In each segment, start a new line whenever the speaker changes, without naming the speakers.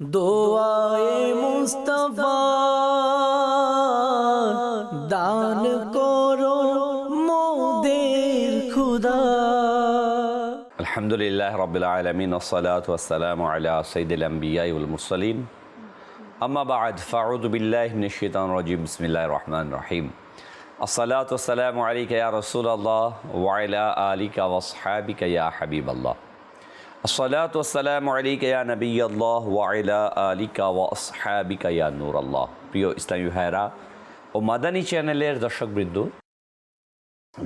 দোয়ায়ে মুস্তফা, দান করো মোদের খুদা।
আলহামদুলিল্লাহ রবিল আলমিন ওসালাতাম আলা সঈদুল আম্বিয়াউল মুরসলিন। আম্মা বাদ ফাউদুবিল্লাহ নিশিতান রাজিম বিসমিল্লাহ রহমান রহিম। আসসালাত ওসালাম আলিকা ইয়া রসুল আল্লাহ ওয়াইলা আলিকা ওয়াসহাবিকা ইয়া হাবিব আল্লাহ الصلاة والسلام عليك يا نبي الله وعلى آلك وأصحابك يا نور الله প্রিয় ইসলামী ভাইরা ও মাদানী চ্যানেলের দর্শকবৃন্দ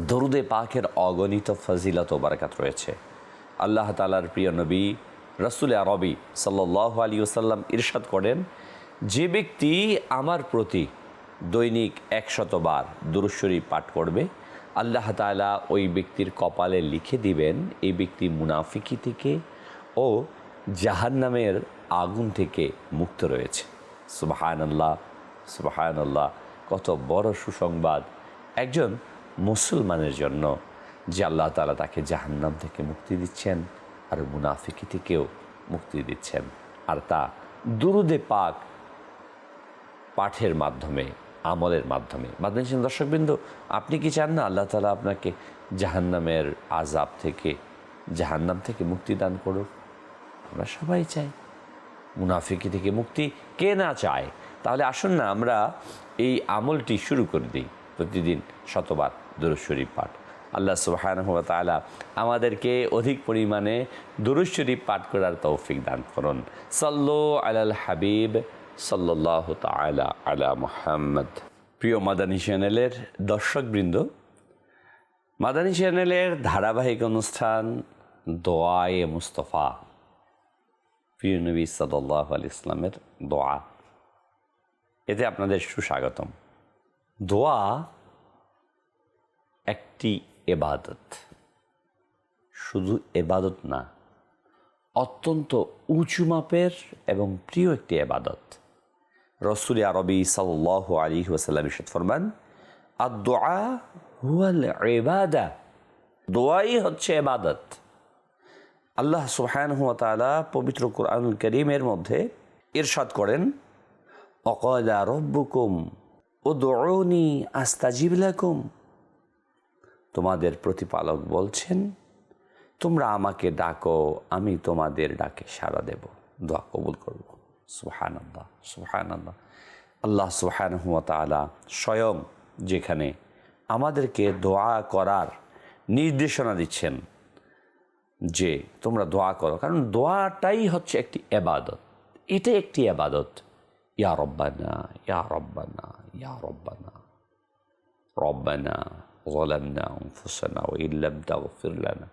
দরুদে পাকের অগণিত ফজিলত ও বারাকাত রয়েছে আল্লাহ তালার প্রিয় নবী রসুল আরবি সাল্লাহ আলী ওসাল্লাম ইরশাদ করেন যে ব্যক্তি আমার প্রতি দৈনিক একশতবার দুরুশ্বরী পাঠ করবে আল্লাহ তালা ওই ব্যক্তির কপালে লিখে দিবেন, এই ব্যক্তি মুনাফিকি থেকে ও জাহান্নামের আগুন থেকে মুক্ত রয়েছে। সুবাহান আল্লাহ সুবাহান আল্লাহ কত বড় সুসংবাদ। একজন মুসলমানের জন্য যে আল্লাহ তালা তাকে জাহান্নাম থেকে মুক্তি দিচ্ছেন আর মুনাফিকি থেকেও মুক্তি দিচ্ছেন। আর তা দুরুদে পাক পাঠের মাধ্যমে আমলের মাধ্যমে। মাদ্রাসা দর্শকবৃন্দ, আপনি কি চান না আল্লাহ তালা আপনাকে জাহান্নামের আজাব থেকে, জাহান্নাম থেকে মুক্তি দান করুক? আমরা সবাই চাই। মুনাফিকি থেকে মুক্তি কে না চায়? তাহলে আসুন না আমরা এই আমলটি শুরু করে দিই প্রতিদিন শতবার দুরুশরীফ পাঠ। আল্লাহ সুবাহান তালা আমাদেরকে অধিক পরিমাণে দুরুশরীফ পাঠ করার তৌফিক দান করুন। সাল্লো আলাল হাবিব সাল্লাহ তালা আলা মোহাম্মদ। প্রিয় মাদানী চ্যানেলের দর্শকবৃন্দ, মাদানী চ্যানেলের ধারাবাহিক অনুষ্ঠান দোয়ায়ে মুস্তফা, প্রিয় নবী সাল্লাহ আল ইসলামের দোয়া। এতে আপনাদের সুস্বাগতম। দোয়া একটি এবাদত। শুধু এবাদত না, অত্যন্ত উঁচু মাপের এবং প্রিয় একটি এবাদত। রসুল আরবি সাল্লাহ আলী ওসাল্লাম ইসাদ ফরমান আর দোয়া হুয়াল দোয়াই হচ্ছে এবাদত আল্লাহ সুহান হুয়া তালা পবিত্র কোরআনুল করিমের মধ্যে ইরশাদ করেন অকয়লা রব্বুকুম ও দৌড়নি আস্তাজিব লাকুম তোমাদের প্রতিপালক বলছেন, তোমরা আমাকে ডাকো, আমি তোমাদের ডাকে সাড়া দেব, দোয়া কবুল করব। সুহান আল্লাহ সুহান আল্লাহ আল্লাহ সুহান হুয়া তালা স্বয়ং যেখানে আমাদেরকে দোয়া করার নির্দেশনা দিচ্ছেন যে তোমরা দোয়া করো কারণ দোয়াটাই হচ্ছে একটি এবাদত এটাই একটি এবাদত ইয়া রব্বানা ইয়া রব্বানা ইয়া রব্বানা রব্বানা ظلمنا أنفسنا وإن لم تغفر لنا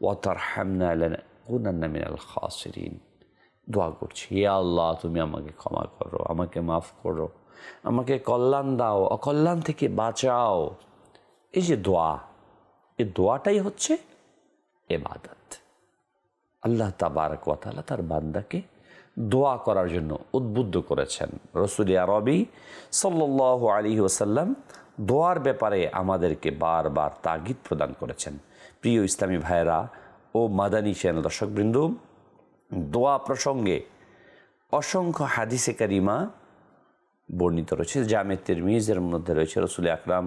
وترحمنا لنكونن من الخاسرين দোয়া করছি, হে আল্লাহ, তুমি আমাকে ক্ষমা করো, আমাকে মাফ করো, আমাকে কল্যাণ দাও, অকল্যাণ থেকে বাঁচাও। এই যে দোয়া, এই দোয়াটাই হচ্ছে এবাদত। আল্লাহ তাবারক ওয়াতালা তার বান্দাকে দোয়া করার জন্য উদ্বুদ্ধ করেছেন। রসুল আরবি সাল্লাহ আলী ওসাল্লাম দোয়ার ব্যাপারে আমাদেরকে বারবার তাগিদ প্রদান করেছেন। প্রিয় ইসলামী ভাইয়েরা ও মাদানী চ্যানেল দর্শকবৃন্দ দোয়া প্রসঙ্গে অসংখ্য হাদিসে কারিমা বর্ণিত রয়েছে। জামে তিরমিজের মধ্যে রয়েছে রসুল আকরাম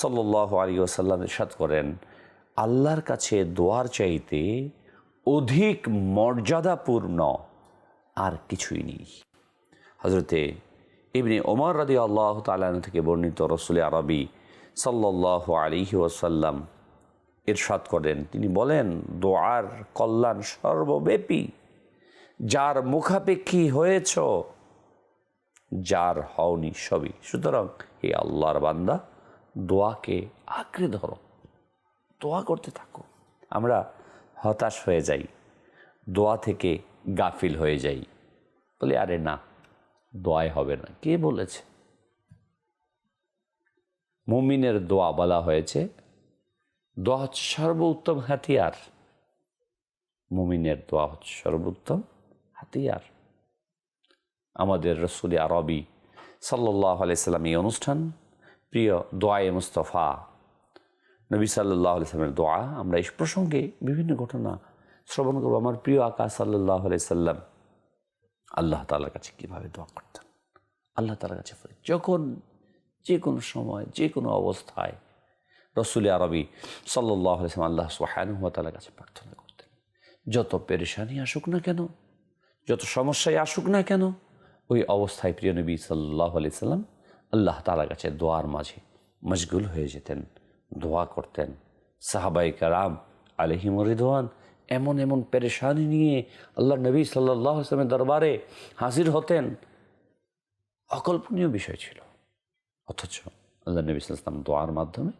সাল্লাহ আলী ওসাল্লাম সাদ করেন, আল্লাহর কাছে দোয়ার চাইতে অধিক মর্যাদাপূর্ণ আর কিছুই নেই। হজরতে এমনি ওমর রাদি আল্লাহ তালান থেকে বর্ণিত রসুল আরবি সাল্লাহ আলিহি ওসাল্লাম ইরশাদ করেন। তিনি বলেন, দোয়ার কল্যাণ সর্বব্যাপী যার মুখাপেক্ষী হয়েছ, যার হওনি সবই। সুতরাং এই আল্লাহর বান্দা, দোয়াকে আঁকড়ে ধরো, দোয়া করতে থাকো। আমরা হতাশ হয়ে যাই, দোয়া থেকে গাফিল হয়ে যাই। বলে, আরে না, দোয়াই হবে না। কে বলেছে? মুমিনের দোয়া বলা হয়েছে, দোয়া সর্বোত্তম হাতিয়ার। মুমিনের দোয়া হচ্ছে সর্বোত্তম হাতিয়ার। আমাদের রসুলি আরবি সাল্লাহ আলাইসাল্লাম এই অনুষ্ঠান, প্রিয় দোয়ায়ে মুস্তফা, নবী সাল্লাহ আলাইসলামের দোয়া, আমরা এই প্রসঙ্গে বিভিন্ন ঘটনা শ্রবণ করব। আমার প্রিয় আকা সাল্লাহ আলাইসাল্লাম আল্লাহ তালার কাছে কীভাবে দোয়া করতেন? আল্লাহ তালার কাছে যখন যে কোনো সময় যে কোনো অবস্থায় রসুল আরবি সাল্লাহ আলসালাম আল্লাহ সোহানুয়াতালার কাছে প্রার্থনা করতেন, যত পেরেশানি আসুক না কেন যত সমস্যায় আসুক না কেন, ওই অবস্থায় প্রিয় নবী সাল্লাহ আলি সাল্লাম আল্লাহ তালার কাছে দোয়ার মাঝে মশগুল হয়ে যেতেন, দোয়া করতেন। সাহাবাই কারাম আলহিম রিদওয়ান এমন এমন পেরেশানি নিয়ে আল্লাহ নবী সাল্লাহ আসলামের দরবারে হাজির হতেন। অকল্পনীয় বিষয় ছিল। অথচ আল্লাহ নবী সাল্লাম দোয়ার মাধ্যমে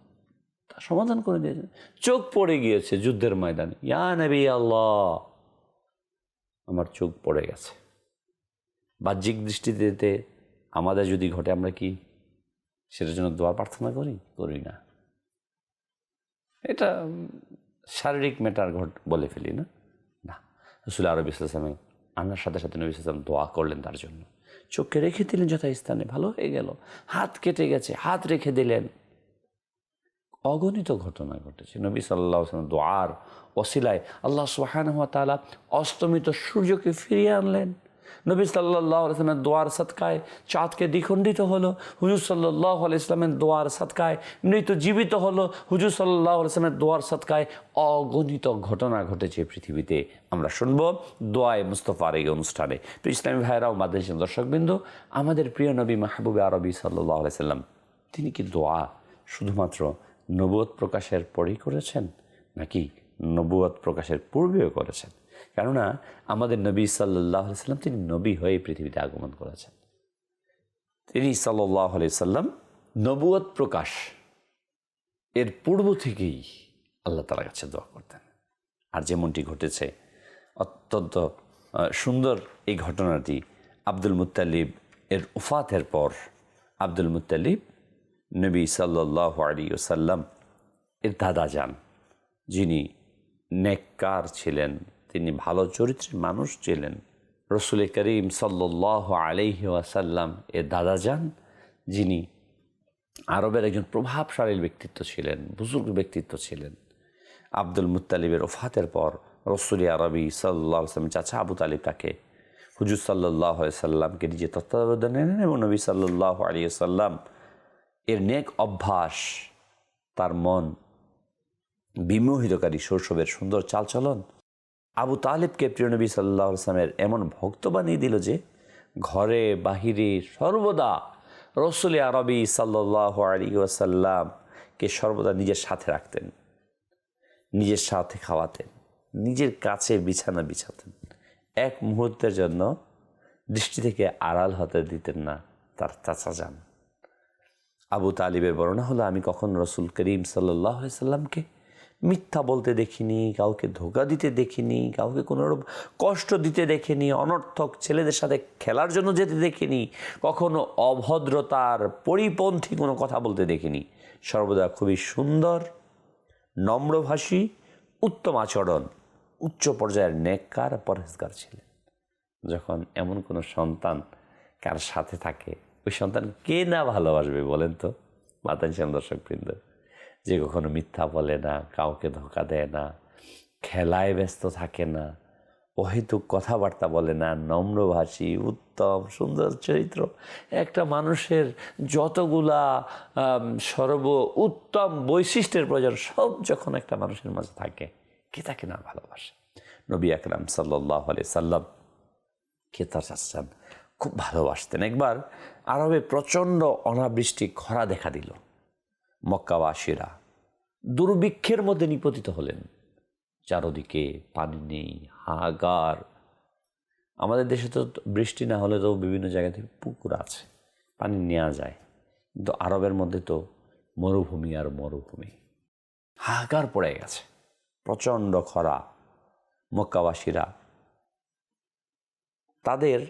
তা সমাধান করে দিয়েছেন। চোখ পড়ে গিয়েছে যুদ্ধের ময়দানে। ইয়া নবী আল্লাহ আমার চোখ পড়ে গেছে। বাহ্যিক দৃষ্টিতে আমাদের যদি ঘটে, আমরা কি সেটার জন্য দোয়া প্রার্থনা করি? করি না। এটা শারীরিক ম্যাটার ঘট, বলে ফেলি না। না। রসুল আরবি ইসলামে আনার সাথে সাথে নবী ইসলাম দোয়া করলেন তার জন্য। চোখকে রেখে দিলেন যথাস্থানে, ভালো হয়ে গেল। হাত কেটে গেছে, হাত রেখে দিলেন। অগণিত ঘটনা ঘটেছে। নবী সাল্লাহ দোয়ার অসিলায় আল্লাহ সুহান তালা অস্তমিত সূর্যকে ফিরিয়ে আনলেন। নবী সাল্লাহ আলসালামের দোয়ার সৎকায় চাঁদকে দ্বিখণ্ডিত হলো, হুজুর সাল্লাহ ইসলামের দোয়ার সৎকায় মৃত জীবিত হলো, হুজুর সাল্লাহ আলসালামের দোয়ার সৎকায় অগণিত ঘটনা ঘটেছে পৃথিবীতে। আমরা শুনব দোয়ায় মুস্তফার এই অনুষ্ঠানে। তো ইসলামী ভাইরাও মাদ্রাস দর্শকবৃন্দ, আমাদের প্রিয় নবী মাহবুবে আরবি সাল্লাহ আলাইসাল্লাম তিনি কি দোয়া শুধুমাত্র নবোধ প্রকাশের পরেই করেছেন, নাকি নবুয়ত প্রকাশের পূর্বেও করেছেন। কেননা আমাদের নবী সাল্লাহ সাল্লাম তিনি নবী হয়ে পৃথিবীতে আগমন করেছেন। তিনি সাল্লাহ সাল্লাম নবুয়ত প্রকাশ এর পূর্ব থেকেই আল্লাহ তালার কাছে দোয়া করতেন। আর যেমনটি ঘটেছে, অত্যন্ত সুন্দর এই ঘটনাটি আব্দুল মুত্তালিব এর উফাতের পর আব্দুল মুত্তালিব নবী সাল্লাহ আলী সাল্লাম এর দাদা যান, যিনি নেককার ছিলেন। তিনি ভালো চরিত্রের মানুষ ছিলেন। রসুল করিম সাল্লাহ আলহি ওয়াসাল্লাম এর দাদা যান, যিনি আরবের একজন প্রভাবশালী ব্যক্তিত্ব ছিলেন, বুজুর্গ ব্যক্তিত্ব ছিলেন। আব্দুল মুতালিবের ওফাতের পর রসুল আরবি সাল্লাহ আসলাম চাচা আবু তালিব তাকে হুজুর সাল্লাহ সাল্লামকে নিজে তত্ত্বাবধানে নেন এবং নবী সাল্লাহ আলী সাল্লাম এর নেক অভ্যাস তার মন বিমোহিতকারী শৈশবের সুন্দর চালচলন। আবু তালেবকে প্রিয় নবী সাল্লাহ আসলামের এমন ভক্ত বানিয়ে দিল যে, ঘরে, বাহিরে সর্বদা রসুল আরবি সাল্লাহ আলী ওয়াসাল্লামকে সর্বদা নিজের সাথে রাখতেন, নিজের সাথে খাওয়াতেন, নিজের কাছে বিছানা বিছাতেন। এক মুহূর্তের জন্য দৃষ্টি থেকে আড়াল হতে দিতেন না তার চাচা যান। আবু তালিবের বর্ণনা হলো, আমি কখন রসুল করিম সাল্লাহ সাল্লামকে মিথ্যা বলতে দেখিনি, কাউকে ধোকা দিতে দেখিনি, কাউকে কোনো রকম কষ্ট দিতে দেখিনি, অনর্থক ছেলেদের সাথে খেলার জন্য যেতে দেখিনি, কখনো অভদ্রতার পরিপন্থী কোনো কথা বলতে দেখিনি। সর্বদা খুবই সুন্দর, নম্রভাষী, উত্তম আচরণ, উচ্চ পর্যায়ের নেককার, পরহেজগার ছিলেন যখন এমন কোনো সন্তান কার সাথে থাকে, ওই সন্তান কে না ভালোবাসবে বলেন তো? মাতান দর্শক বৃন্দ যে কখনো মিথ্যা বলে না, কাউকে ধোকা দেয় না, খেলায় ব্যস্ত থাকে না, অহেতুক কথাবার্তা বলে না, নম্রভাষী, উত্তম, সুন্দর চরিত্র। একটা মানুষের যতগুলা সর্ব উত্তম বৈশিষ্ট্যের প্রয়োজন, সব যখন একটা মানুষের মাঝে থাকে, কে তাকে না ভালোবাসে? নবী আকরাম সাল্লাহ আলি সাল্লাম কে তার খুব ভালোবাসতেন। একবার আরবে প্রচণ্ড অনাবৃষ্টি, খরা দেখা দিল। মক্কাবাসীরা দুর্ভিক্ষের মধ্যে নিপতিত হলেন। চারদিকে পানি নেই, হাহাকার। আমাদের দেশে তো বৃষ্টি না হলে তো বিভিন্ন জায়গা থেকে পুকুর আছে, পানি নেওয়া যায়। কিন্তু আরবের মধ্যে তো মরুভূমি আর মরুভূমি। হাহাকার পড়ে গেছে, প্রচণ্ড খরা। মক্কাবাসীরা তাদের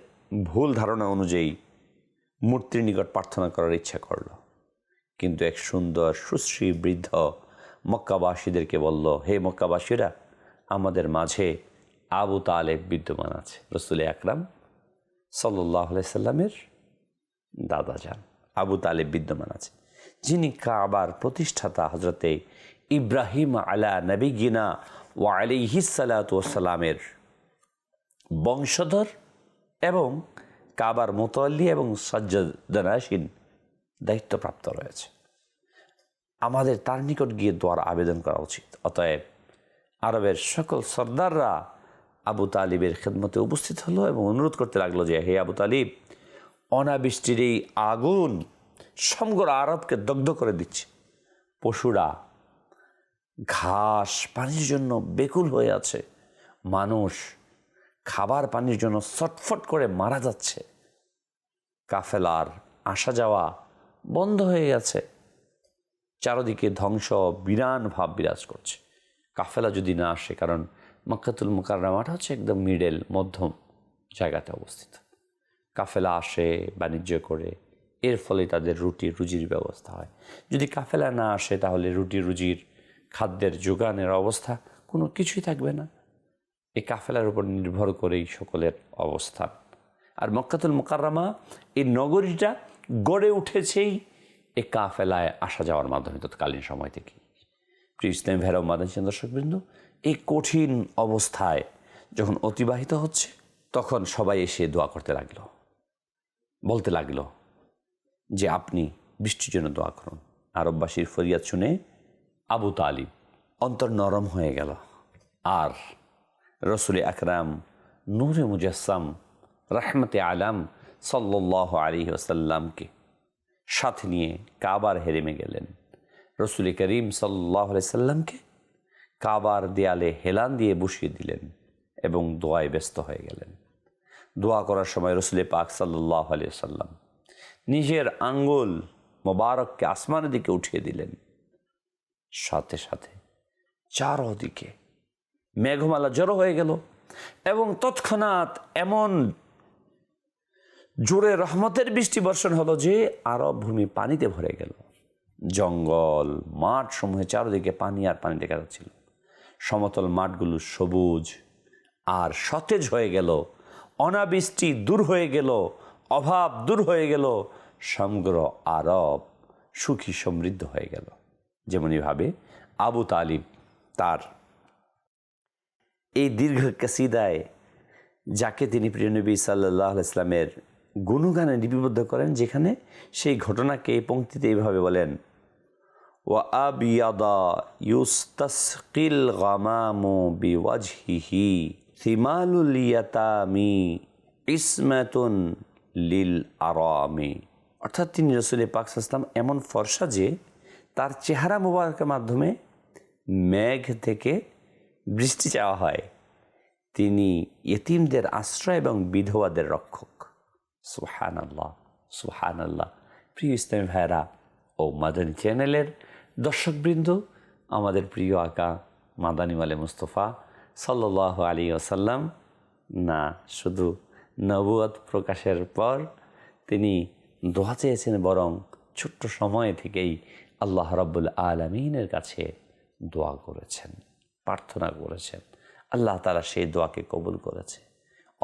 ভুল ধারণা অনুযায়ী মূর্তির নিকট প্রার্থনা করার ইচ্ছা করল। কিন্তু এক সুন্দর, সুশ্রী বৃদ্ধ মক্কাবাসীদেরকে বলল, হে মক্কাবাসীরা, আমাদের মাঝে আবু তালেব বিদ্যমান আছে। রসুল আকরাম সাল্লাহ সাল্লামের দাদা যান, আবু তালেব বিদ্যমান আছে। যিনি কাবার প্রতিষ্ঠাতা হজরতে ইব্রাহিম আলা নবীগিনা ও আলিহিসালাতামের বংশধর এবং কাবার মোতাল্লি এবং সজ্জাদানাসীন দায়িত্বপ্রাপ্ত রয়েছে। আমাদের তার নিকট গিয়ে দোয়ার আবেদন করা উচিত। অতএব আরবের সকল সর্দাররা আবু তালিবের খেদমতে উপস্থিত হলো এবং অনুরোধ করতে লাগল যে, হে আবু তালিব, অনাবৃষ্টির এই আগুন সমগ্র আরবকে দগ্ধ করে দিচ্ছে। পশুরা, ঘাস পানির জন্য বেকুল হয়ে আছে। মানুষ খাবার পানির জন্য ছটফট করে মারা যাচ্ছে। কাফেলার আসা যাওয়া বন্ধ হয়ে গেছে। চারদিকে ধ্বংস বিরান ভাব বিরাজ করছে। কাফেলা যদি না আসে, কারণ মক্কাতুল মুকাররামাটা হচ্ছে একদম মিডেল মধ্যম জায়গাতে অবস্থিত। কাফেলা আসে বাণিজ্য করে, এর ফলে তাদের রুটি রুজির ব্যবস্থা হয়। যদি কাফেলা না আসে, তাহলে রুটি রুজির খাদ্যের যোগানের অবস্থা কোনো কিছুই থাকবে না। এই কাফেলার উপর নির্ভর করেই সকলের অবস্থান। আর মক্কাতুল মোকাররামা এই নগরীটা গড়ে উঠেছেই এই কাফেলায় আসা যাওয়ার মাধ্যমে তৎকালীন সময় থেকে। প্রিয় ইসলাম ভেরাও মাদান দর্শকবৃন্দ, এই কঠিন অবস্থায় যখন অতিবাহিত হচ্ছে, তখন সবাই এসে দোয়া করতে লাগল। বলতে লাগল যে, আপনি বৃষ্টির জন্য দোয়া করুন। আরববাসীর ফরিয়াদ শুনে আবু তালিব অন্তর নরম হয়ে গেল। আর রসুল আকরাম নূরে মুজাসসাম রাহমতে আলাম সাল্লাহ আলী ওসাল্লামকে সাথে নিয়ে কাবার হেরেমে গেলেন। রসুল করিম সাল্লাহ সাল্লামকে কাবার দেয়ালে হেলান দিয়ে বসিয়ে দিলেন এবং দোয়ায় ব্যস্ত হয়ে গেলেন। দোয়া করার সময় রসুল পাক সাল্লাহ আলিয়া সাল্লাম নিজের আঙ্গুল মোবারককে আসমানের দিকে উঠিয়ে দিলেন। সাথে সাথে চারদিকে মেঘমালা জড়ো হয়ে গেল এবং তৎক্ষণাৎ এমন জোরে রহমতের বৃষ্টি বর্ষণ হলো যে আরব ভূমি পানিতে ভরে গেল। জঙ্গল মাঠ সমূহে চারদিকে পানি আর পানি দেখা যাচ্ছিল। সমতল মাঠগুলো সবুজ আর সতেজ হয়ে গেল। অনাবৃষ্টি দূর হয়ে গেল, অভাব দূর হয়ে গেল। সমগ্র আরব সুখী সমৃদ্ধ হয়ে গেল। যেমনইভাবে আবু তালিব তার এই দীর্ঘ কাসিদায়, যাকে তিনি প্রিয় নবী সাল্লাহ ইসলামের গুণগানে লিপিবদ্ধ করেন, যেখানে সেই ঘটনাকে এই পঙ্ক্তিতে এইভাবে বলেন, ওয়া আবিয়াদা ইউস্তাসকিল গামামু বিওয়াজহিহি থিমালুল ইয়াতামি ইসমাতুন লিল আরামি। অর্থাৎ তিনি রসুল পাক ইসলাম এমন ফর্সা যে তার চেহারা মোবারকের মাধ্যমে মেঘ থেকে বৃষ্টি চাওয়া হয়। তিনি ইতিমদের আশ্রয় এবং বিধবাদের রক্ষক। সুহান আল্লাহ আল্লাহ প্রিয় ইসলামী ভাইরা ও মাদানী চ্যানেলের দর্শকবৃন্দ, আমাদের প্রিয় আঁকা মাদানী মালে মুস্তফা সাল্লাহ আলী আসাল্লাম না, শুধু নবুয়াত প্রকাশের পর তিনি দোয়া চেয়েছেন বরং ছোট্ট সময় থেকেই আল্লাহ রাব্বুল আলমিনের কাছে দোয়া করেছেন, প্রার্থনা করেছেন। আল্লাহ তারা সেই দোয়াকে কবুল করেছে।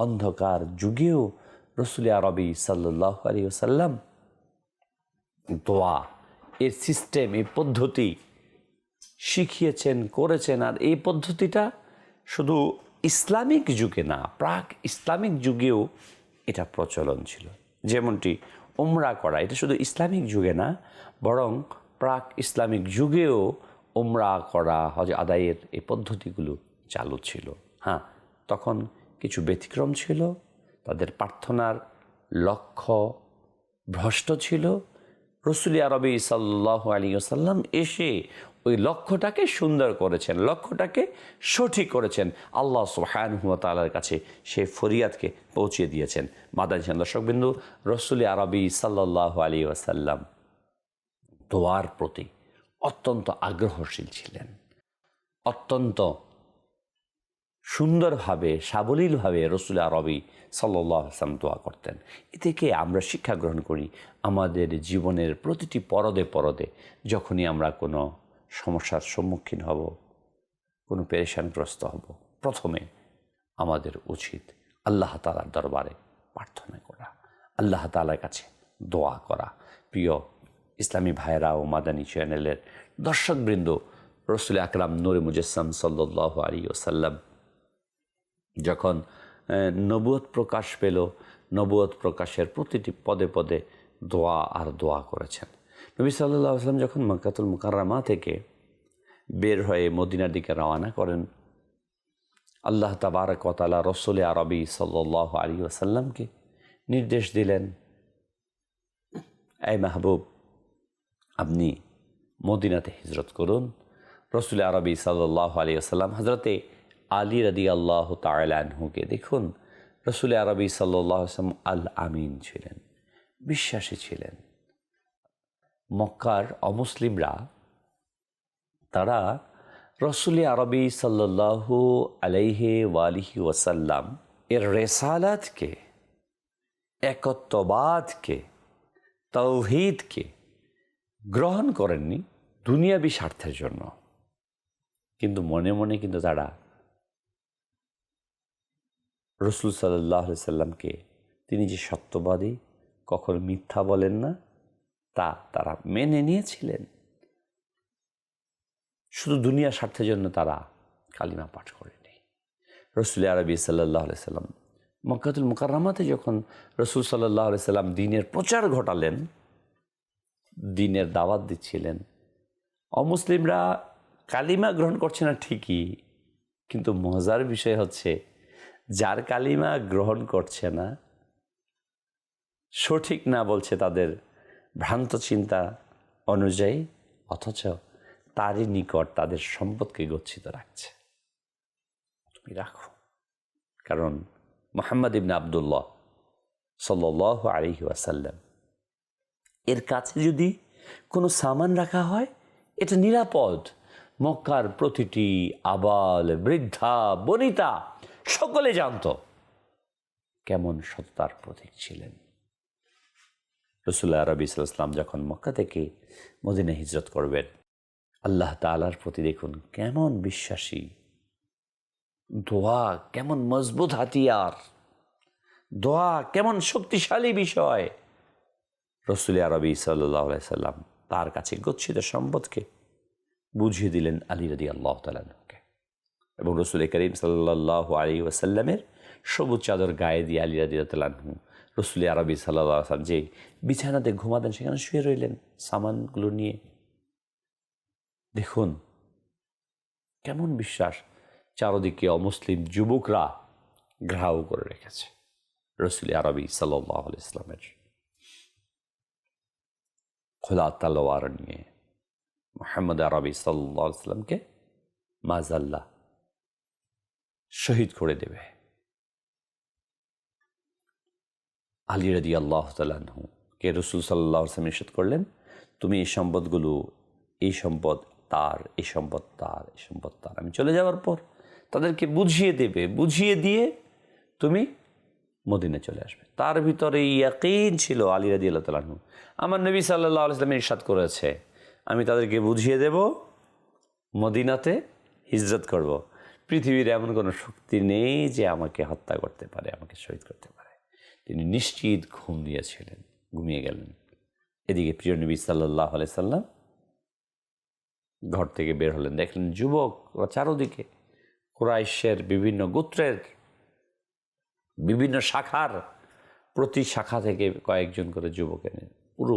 অন্ধকার যুগেও রসুল আরবি সাল্লাহ আলী সাল্লাম দোয়া, এর সিস্টেম এই পদ্ধতি শিখিয়েছেন, করেছেন। আর এই পদ্ধতিটা শুধু ইসলামিক যুগে না, প্রাক ইসলামিক যুগেও এটা প্রচলন ছিল। যেমনটি ওমরা করা, এটা শুধু ইসলামিক যুগে না, বরং প্রাক ইসলামিক যুগেও ওমরা করা, হজ আদায়ের এই পদ্ধতিগুলো চালু ছিল। হ্যাঁ তখন কিছু ব্যতিক্রম ছিল তাদের প্রার্থনার লক্ষ্য ভ্রষ্ট ছিল। রসুল আরবি সাল্লাহ আলী সাল্লাম এসে ওই লক্ষ্যটাকে সুন্দর করেছেন, লক্ষ্যটাকে সঠিক করেছেন। আল্লাহ সুহানুমতালার কাছে সে ফরিয়াদকে পৌঁছে দিয়েছেন। মাদানী দর্শকবিন্দু রসুল আরবি সাল্লাহ আলী আসাল্লাম দোয়ার প্রতি অত্যন্ত আগ্রহশীল ছিলেন। অত্যন্ত সুন্দরভাবে, সাবলীলভাবে রসুল আরবি সাল্লাহ আসলাম দোয়া করতেন। এ থেকে আমরা শিক্ষা গ্রহণ করি, আমাদের জীবনের প্রতিটি পরদে পরদে যখনই আমরা কোনো সমস্যার সম্মুখীন হব, কোনো পেরেশানগ্রস্ত হব, প্রথমে আমাদের উচিত আল্লাহ তালার দরবারে প্রার্থনা করা, আল্লাহ তালার কাছে দোয়া করা। প্রিয় ইসলামী ভাইরা ও মাদানী চ্যানেলের দর্শকবৃন্দ, রসুল আকরাম নুর মুজাসম সাল্লাহ আলী ওসাল্লাম যখন নবুয়ত প্রকাশ পেল, নবুয়ত প্রকাশের প্রতিটি পদে পদে দোয়া আর দোয়া করেছেন। নবী সাল্লাহ আসলাম যখন মক্কাতুল মুকাররামা থেকে বের হয়ে মদিনার দিকে রওনা করেন, আল্লাহ তাবারক তালা রসুল আরবি সাল্লাহ আলী আসাল্লামকে নির্দেশ দিলেন, এই মাহবুব, আপনি মদিনাতে হিজরত করুন। রসুল আরবি সাল্লাহ আলী আসাল্লাম হজরতে আলী রদি আল্লাহ তালানহুকে দেখুন, রসুল আরবি সাল্লাহ আসলাম আল আমিন ছিলেন, বিশ্বাসী ছিলেন। মক্কার অমুসলিমরা, তারা রসুল আরবি সাল্লাল্লাহু আলাইহে ওয়ালিহি ওয়াসাল্লাম এর রেসালাতকে, একত্ববাদকে তৌহিদকে গ্রহণ করেননি দুনিয়াবি স্বার্থের জন্য। কিন্তু মনে মনে কিন্তু তারা রসুল সাল্লাহ সাল্লামকে তিনি যে সত্যবাদী, কখনো মিথ্যা বলেন না, তা তারা মেনে নিয়েছিলেন। শুধু দুনিয়া স্বার্থের জন্য তারা কালিমা পাঠ করেনি। রসুল আরবি সাল্লাহ সাল্লাম মক্কাতুল মুকাররামাতে যখন রসুল সাল্লাহ সাল্লাম দিনের প্রচার ঘটালেন, দিনের দাওয়াত দিচ্ছিলেন, অমুসলিমরা কালিমা গ্রহণ করছে না ঠিকই, কিন্তু মজার বিষয় হচ্ছে যার কালিমা গ্রহণ করছে না, সঠিক না বলছে তাদের ভ্রান্ত চিন্তা অনুযায়ী, অথচ তারই নিকট তাদের সম্পদকে গচ্ছিত রাখছে। তুমি রাখো। কারণ মোহাম্মদ ইবনে আবদুল্লাহ সাল্ল আলহি ওয়াসাল্লাম, এর কাছে যদি কোনো সামান রাখা হয়, এটা নিরাপদ। মক্কার প্রতিটি আবাল, বৃদ্ধা, বনিতা সকলে জানত কেমন সত্তার প্রতীক ছিলেন। রসুল্লাহ রবি ইসলাম যখন মক্কা থেকে মদিনা হিজরত করবেন, আল্লাহ তালার প্রতি দেখুন কেমন বিশ্বাসী, দোয়া কেমন মজবুত হাতিয়ার, দোয়া কেমন শক্তিশালী বিষয়। রসুল আরবি সাল্লাম তার কাছে গচ্ছিত সম্পদকে বুঝিয়ে দিলেন আলী রদি আল্লাহ তালকে এবং রসুল করিম সাল্লাহ আলী ওয়াসাল্লামের সবুজ চাদর গায়ে দিয়ে আলী তালাহু রসুল আরবি সাল্লাহ যে বিছানাতে ঘুমাতেন, সেখানে শুয়ে রইলেন সামানগুলো নিয়ে। দেখুন, কেমন বিশ্বাস চারদিকে অমুসলিম যুবকরা ঘ্রাও করে রেখেছে রসুল আরবি সাল্লাহ ইসলামের খোলা তালোয়ার নিয়ে মোহাম্মদ আরবি সাল্লাহ ইসলামকে মাজাল্লাহ শহীদ করে দেবে। আলী রদি আল্লাহ কে রসুল সাল্লাহ নিষেধ করলেন, তুমি এই সম্পদগুলো, এই সম্পদ তার, এই সম্পদ তার, এই সম্পদ তার। আমি চলে যাওয়ার পর তাদেরকে বুঝিয়ে দেবে, বুঝিয়ে দিয়ে তুমি মদিনে চলে আসবে। তার ভিতরে ইয়াকিন ছিল আলী রাদি আল্লাহ তালাহু আমার নবী সাল্লাহ আলাইসলামের ইরশাদ করেছে। আমি তাদেরকে বুঝিয়ে দেব, মদিনাতে হিজরত করব। পৃথিবীর এমন কোনো শক্তি নেই যে আমাকে হত্যা করতে পারে, আমাকে শহীদ করতে পারে। তিনি নিশ্চিত ঘুম দিয়েছিলেন, ঘুমিয়ে গেলেন। এদিকে প্রিয় নবী সাল্লাহ আলাইসাল্লাম ঘর থেকে বের হলেন। দেখলেন যুবক চারোদিকে কোরাইশের বিভিন্ন গোত্রের বিভিন্ন শাখার প্রতি শাখা থেকে কয়েকজন করে যুবক এনে পুরো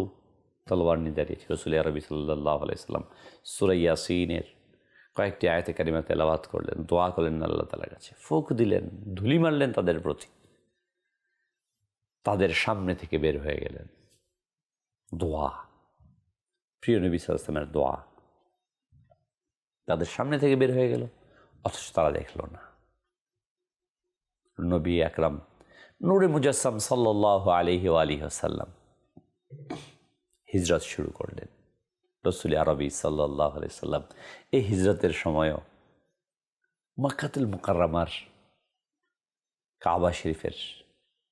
তলোয়ার নিয়ে দাঁড়িয়েছে। রসুল আরবি সাল্লাহ আলাইসাল্লাম সুরাইয়াসিনের কয়েকটি আয়তে কারিমা তেলাবাত করলেন, দোয়া করলেন, আল্লাহ তালার কাছে। ফোক দিলেন, ধুলি মারলেন তাদের প্রতি। তাদের সামনে থেকে বের হয়ে গেলেন। দোয়া। প্রিয় নবী সাল্লামের দোয়া। তাদের সামনে থেকে বের হয়ে গেল, অথচ তারা দেখল না। নবী আকরাম, নুরে মুজাসম সাল্লাহ আলহি আলী আসাল্লাম হিজরত শুরু করলেন। রসুল আরবি সাল্লাহ সাল্লাম, এই হিজরতের সময়ও মক্কাতুল মুকাররামার কাবা শরীফের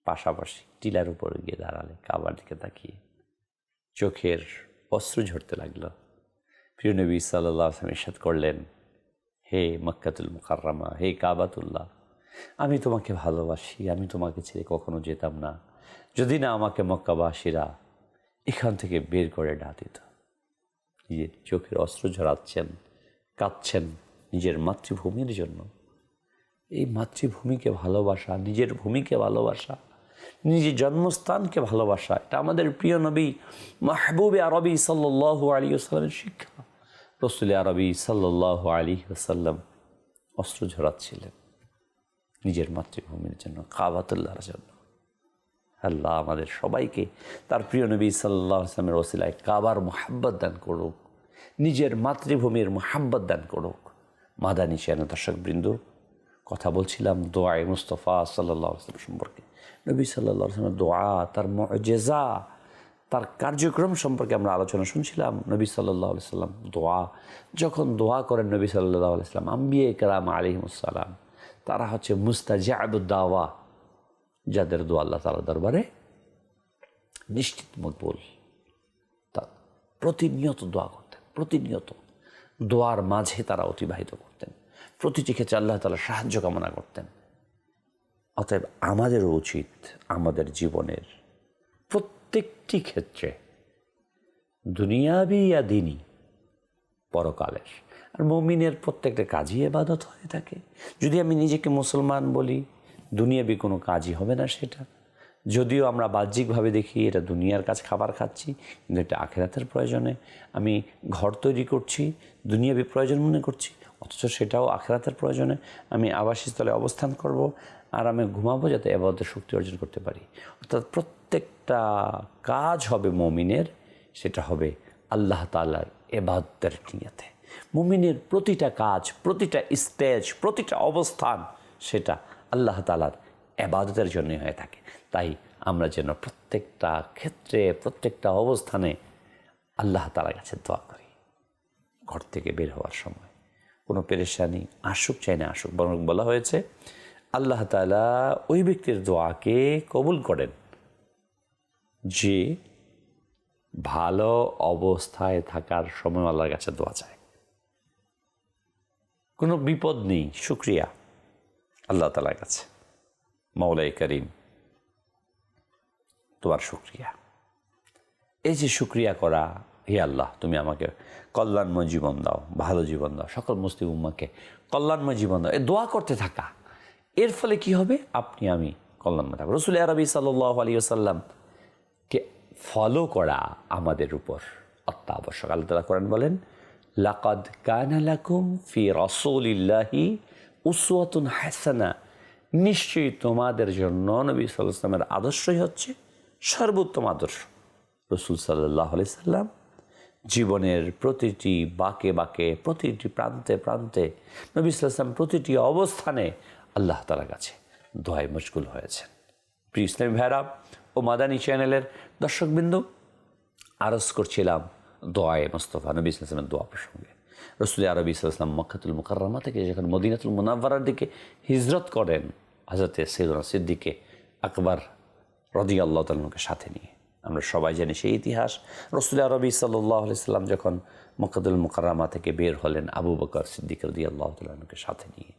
পাশাপাশি টিলার উপর গিয়ে দাঁড়ালে, কাবার দিকে তাকিয়ে চোখের অস্ত্র ঝরতে লাগল। প্রিয় নবী সাল্লাহ আসলাম করলেন, হে মক্কাতুল মুকাররামা, হে কাবাতুল্লাহ, আমি তোমাকে ভালোবাসি, আমি তোমাকে ছেড়ে কখনো যেতাম না। যদি না আমাকে মক্কাবাসীরা এখান থেকে বের করে না নিজের চোখের অস্ত্র ঝরাচ্ছেন, কাঁদছেন নিজের মাতৃভূমির জন্য। এই মাতৃভূমিকে ভালোবাসা, নিজের ভূমিকে ভালোবাসা, নিজের জন্মস্থানকে ভালোবাসা, এটা আমাদের প্রিয় নবী মাহবুবে আরবি সাল্লাহ আলী আসাল্লামের শিক্ষা। রসুল আরবি সাল্লাহ আলী আসাল্লাম অস্ত্র ঝরাচ্ছিলেন নিজের মাতৃভূমির জন্য, কাবাতুল্লাহর জন্য। আল্লাহ আমাদের সবাইকে তার প্রিয় নবী সাল্লাহ আসলামের ওসিলায় কাবার মোহাব্বত দান করুক। নিজের মাতৃভূমির মোহাব্বত দান করুক। মাদানী সেন দর্শক বৃন্দ, কথা বলছিলাম দোয়াই মুস্তফা সাল্লাহ আসলাম সম্পর্কে। নবী সাল্লাহ আসলামের দোয়া, তার মজেজা, তার কার্যক্রম সম্পর্কে আমরা আলোচনা শুনছিলাম। নবী সাল্লাহ সাল্লাম দোয়া, যখন দোয়া করেন নবী সাল্লাহ আলাইসাল্লাম আম্বিয়ে কালাম আলিমুসালাম তারা হচ্ছে মুস্তাজাবুদ্দাওয়া যাদের দোয়া আল্লাহ তালা দরবারে নিশ্চিত মকবুল। তা প্রতিনিয়ত দোয়া করতেন প্রতিনিয়ত দোয়ার মাঝে তারা অতিবাহিত করতেন। প্রতিটি ক্ষেত্রে আল্লাহ তালা সাহায্য কামনা করতেন। অতএব আমাদেরও উচিত আমাদের জীবনের প্রত্যেকটি ক্ষেত্রে দুনিয়াবি ইয়া দিনই পরকালের। আর মমিনের প্রত্যেকটা কাজই এবাদত হয়ে থাকে। যদি আমি নিজেকে মুসলমান বলি, দুনিয়াবি কোনো কাজই হবে না সেটা। যদিও আমরা বাহ্যিকভাবে দেখি এটা দুনিয়ার কাজ খাবার খাচ্ছি, কিন্তু এটা আখেরাতের প্রয়োজনে। আমি ঘর তৈরি করছি, দুনিয়াবি প্রয়োজন মনে করছি, অথচ সেটাও আখেরাতের প্রয়োজনে। আমি আবাসস্থলে অবস্থান করব আর আমি ঘুমাবো যাতে এবাদতের শক্তি অর্জন করতে পারি। অর্থাৎ প্রত্যেকটা কাজ হবে মমিনের, সেটা হবে আল্লাহ তালার এবাদতের নিয়তে। মুমিনের প্রতিটা কাজ, প্রতিটা স্টেজ, প্রতিটা অবস্থান, সেটা আল্লাহ তালার এবাদতের জন্য হয়ে থাকে। তাই আমরা যেন প্রত্যেকটা ক্ষেত্রে, প্রত্যেকটা অবস্থানে আল্লাহ তালার কাছে দোয়া করি। ঘর থেকে বের হওয়ার সময়। কোনো পেরেশানি আসুক, চাই না আসুক, বরং বলা হয়েছে, আল্লাহ তালা ওই ব্যক্তির দোয়াকে কবুল করেন যে ভালো অবস্থায় থাকার সময় আল্লাহর কাছে দোয়া চায়। কোনো বিপদ নেই, শুক্রিয়া আল্লাহ তালার কাছে। মৌলাই করিম তোমার শুক্রিয়া। এই যে শুক্রিয়া করা, হে আল্লাহ, তুমি আমাকে কল্যাণময় জীবন দাও, ভালো জীবন দাও, সকল মুসলিম উম্মাকে কল্যাণময় জীবন দাও, এ দোয়া করতে থাকা। এর ফলে কি হবে? আপনি, আমি কল্যাণময় থাকব। রসুল আরবি সাল্লাহ আলী আসাল্লামকে ফলো করা আমাদের উপর অত্যাবশ্যক। আল্লাহ তালা করেন বলেন, লাকাদ কানালাকুম ফি রসুলিল্লাহি উসওয়াতুন হাসানা। নিশ্চয়ই তোমাদের জন্য নবী সাল্লামের আদর্শই হচ্ছে সর্বোত্তম আদর্শ। রসুল সাল্লাহ সাল্লাম জীবনের প্রতিটি বাকে বাকে, প্রতিটি প্রান্তে প্রান্তে নবী সাল্লাম প্রতিটি অবস্থানে আল্লাহ তালার কাছে দোয়ায় মশগুল হয়েছেন। প্রিয় ইসলামী ভাইরা ও মাদানী চ্যানেলের দর্শকবৃন্দ, আরজ করছিলাম দোয়ায় মোস্তফা, নবী ইসলামের দোয়া প্রসঙ্গে। রসুল আরবি ইসলাম মক্কাতুল মুকাররমা থেকে যখন মদিনাতুল মুনাব্বারার দিকে হিজরত করেন হজরতে সৈদনা সিদ্দিকে আকবর রদি আল্লাহ তালকে সাথে নিয়ে। আমরা সবাই জানি সেই ইতিহাস। রসুল আরবি সাল্লাম যখন মক্কাতুল মুকাররমা থেকে বের হলেন, আবু বকর সিদ্দিক রদি আল্লাহ তালকে সাথে নিয়ে।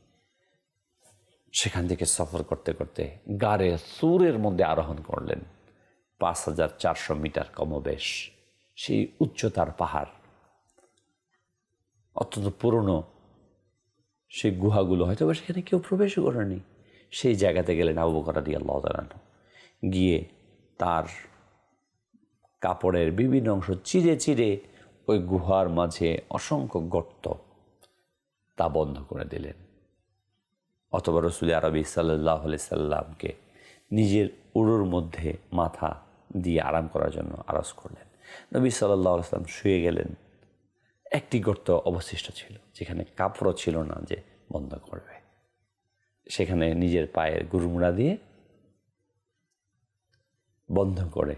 সেখান থেকে সফর করতে করতে গাড়ে সুরের মধ্যে আরোহণ করলেন। পাঁচ হাজার চারশো মিটার কমবেশ, সেই উচ্চতার পাহাড়। অত্যন্ত পুরনো সেই গুহাগুলো হয়তো সেখানে কেউ প্রবেশও করেনি। সেই জায়গাতে গেলেন আবু বকর দিয়ে আল্লাহ তালানো গিয়ে তার কাপড়ের বিভিন্ন অংশ চিরে চিরে ওই গুহার মাঝে অসংখ্য গর্ত তা বন্ধ করে দিলেন। অথবা রসুল আরবি সাল্লাহ সাল্লামকে নিজের উড়ুর মধ্যে মাথা দিয়ে আরাম করার জন্য আরজ করলেন। নবী সাল্লাহ সাল্লাম শুয়ে গেলেন। একটি গর্ত অবশিষ্ট ছিল, যেখানে কাপড়ও ছিল না যে বন্ধ করবে। সেখানে নিজের পায়ের গুরুমুড়া দিয়ে বন্ধ করে।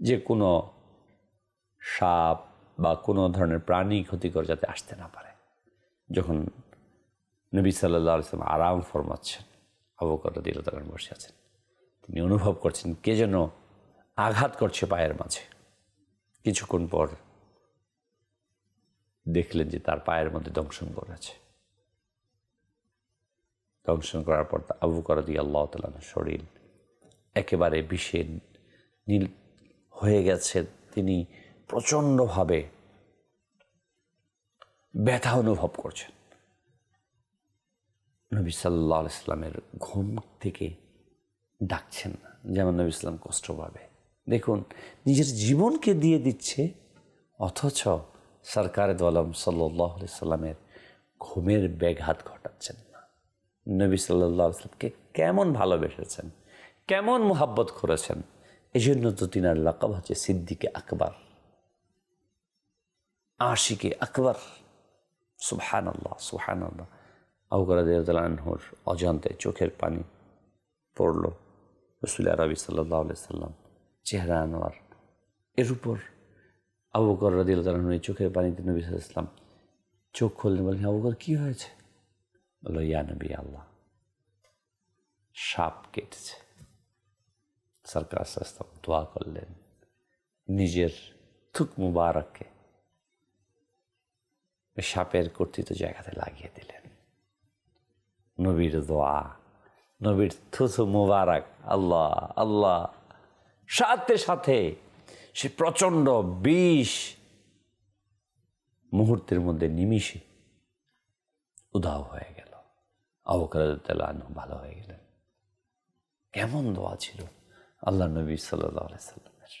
যে কোনো সাপ বা কোনো ধরনের প্রাণী ক্ষতিকর যাতে আসতে না পারে। যখন নবী সাল্লাহ আলসালাম আরাম ফরমাচ্ছেন অবকর দিল তখন বসে আছেন, তিনি অনুভব করছেন কে যেন আঘাত করছে পায়ের মাঝে। কিছুক্ষণ পর দেখলেন যে তার পায়ের মধ্যে দংশন করেছে দংশন করার পর আবু করদি আল্লাহ তালার শরীর একেবারে বিষে নীল হয়ে গেছে। তিনি প্রচণ্ডভাবে ব্যথা অনুভব করছেন। নবী সাল্লাহ ইসলামের ঘুম থেকে ডাকছেন না, যেমন নবী ইসলাম কষ্ট পাবে। দেখুন, নিজের জীবনকে দিয়ে দিচ্ছে, অথচ সরকার দলম সাল্লাহ সাল্লামের ঘুমের ব্যাঘাত ঘটাচ্ছেন না। নবী সাল্লাহ ইসলামকে কেমন ভালোবেসেছেন? কেমন মোহাব্বত করেছেন? এই জন্য তো তিনার লাকাব হচ্ছে সিদ্দিকে আকবর। আশিকে আকবর। সুবহান আল্লাহ সুবহান আল্লাহ আউকরাদুর অজান্তে চোখের পানি পড়ল রসুল আরবি সাল্লাহ সাল্লাম। চেহারা আনোয়ার। এর উপর আবু বকর রাদিউল্লাহর চোখের পানিতে নবী ইসলাম চোখ খুললেন বলেন আবু বকর, কী হয়েছে? বলল, ইয়া নবী আল্লাহ, সাপ কেটেছে। সরকার আসলাম দোয়া করলেন নিজের থুক মুবারককে সাপের কর্তৃত জায়গাতে লাগিয়ে দিলেন নবীর দোয়া নবীর থুথু মুবারক আল্লাহ আল্লাহ সাথে সাথে সে প্রচণ্ড বিষ মুহূর্তের মধ্যে নিমিষে উধাও হয়ে গেল আবকার ভালো হয়ে গেলেন কেমন দোয়া ছিল আল্লাহ নবী সাল্লাহ সাল্লামের।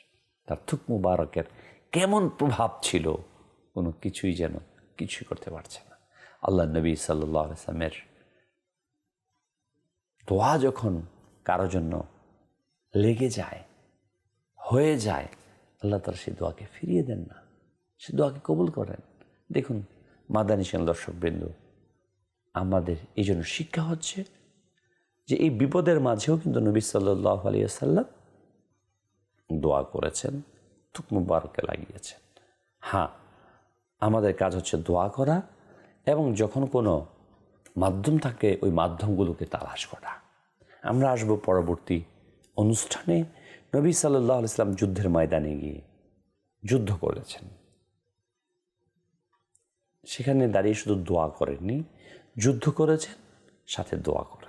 তার থুক মুবারকের কেমন প্রভাব ছিল কোনো কিছুই যেন কিছুই করতে পারছে না। আল্লাহ নবী সাল্লাহ আসলামের দোয়া যখন কারও জন্য লেগে যায়, হয়ে যায়, আল্লাহ তারা সেই দোয়াকে ফিরিয়ে দেন না। সে দোয়াকে কবুল করেন। দেখুন, মাদানী সেন দর্শকবৃন্দ, আমাদের এই জন্য শিক্ষা হচ্ছে যে এই বিপদের মাঝেও কিন্তু নবী সাল্লাহ আলিয়াল্লাম দোয়া করেছেন তুক মুবারকে লাগিয়েছেন। হ্যাঁ আমাদের কাজ হচ্ছে দোয়া করা এবং যখন কোনো মাধ্যম থাকে, ওই মাধ্যমগুলোকে তালাশ করা। আমরা আসব পরবর্তী অনুষ্ঠানে। নবী সাল্লাহ ইসলাম যুদ্ধের ময়দানে গিয়ে যুদ্ধ করেছেন। সেখানে দাঁড়িয়ে শুধু দোয়া করেননি, যুদ্ধ করেছেন, সাথে দোয়া করেছেন।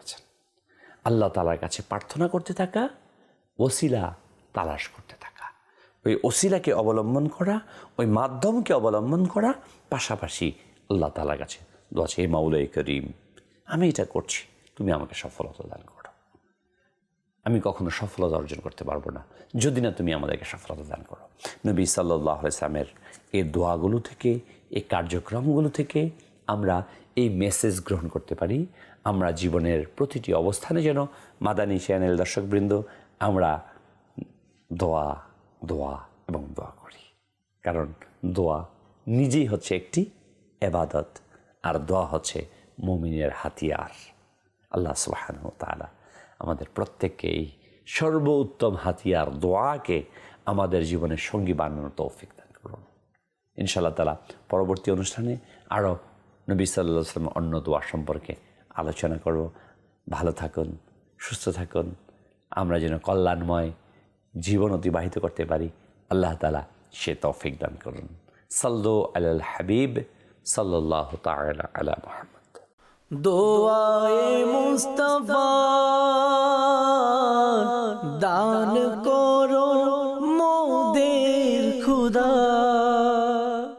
আল্লাহ তালার কাছে প্রার্থনা করতে থাকা, ওসিলা তালাশ করতে থাকা। ওই ওসিলাকে অবলম্বন করা, ওই মাধ্যমকে অবলম্বন করা, পাশাপাশি আল্লাহ তালার কাছে দোয়াছে হে মাউলাই করিম, আমি এটা করছি, তুমি আমাকে সফলতা দান করো। আমি কখনো সফলতা অর্জন করতে পারব না, যদি না তুমি আমাদেরকে সফলতা দান করো। নবী সাল্লাহ ইসলামের এই দোয়াগুলো থেকে, এই কার্যক্রমগুলো থেকে আমরা এই মেসেজ গ্রহণ করতে পারি। আমরা জীবনের প্রতিটি অবস্থানে যেন মাদানী চ্যানেল দর্শকবৃন্দ, আমরা দোয়া দোয়া এবং দোয়া করি। কারণ দোয়া নিজেই হচ্ছে একটি এবাদত, আর দোয়া হচ্ছে মুমিনের হাতিয়ার। আল্লাহ সুবাহান তালা আমাদের প্রত্যেককে এই সর্বোত্তম হাতিয়ার দোয়াকে আমাদের জীবনের সঙ্গী বানানোর তৌফিক দান করুন। ইনশাআল্লাহ তালা পরবর্তী অনুষ্ঠানে আরও নবী সাল্লাহ সাল্লাম অন্য দোয়া সম্পর্কে আলোচনা করব ভালো থাকুন, সুস্থ থাকুন। আমরা যেন কল্যাণময় জীবন অতিবাহিত করতে পারি। আল্লাহ তালা সে তফিক দান করুন। সাল্লো আল হাবিব সাল্লাহ তালা আলা মোহাম্মদ।
দোয়ায়ে মুস্তফা, দান করো মোদের খুদা।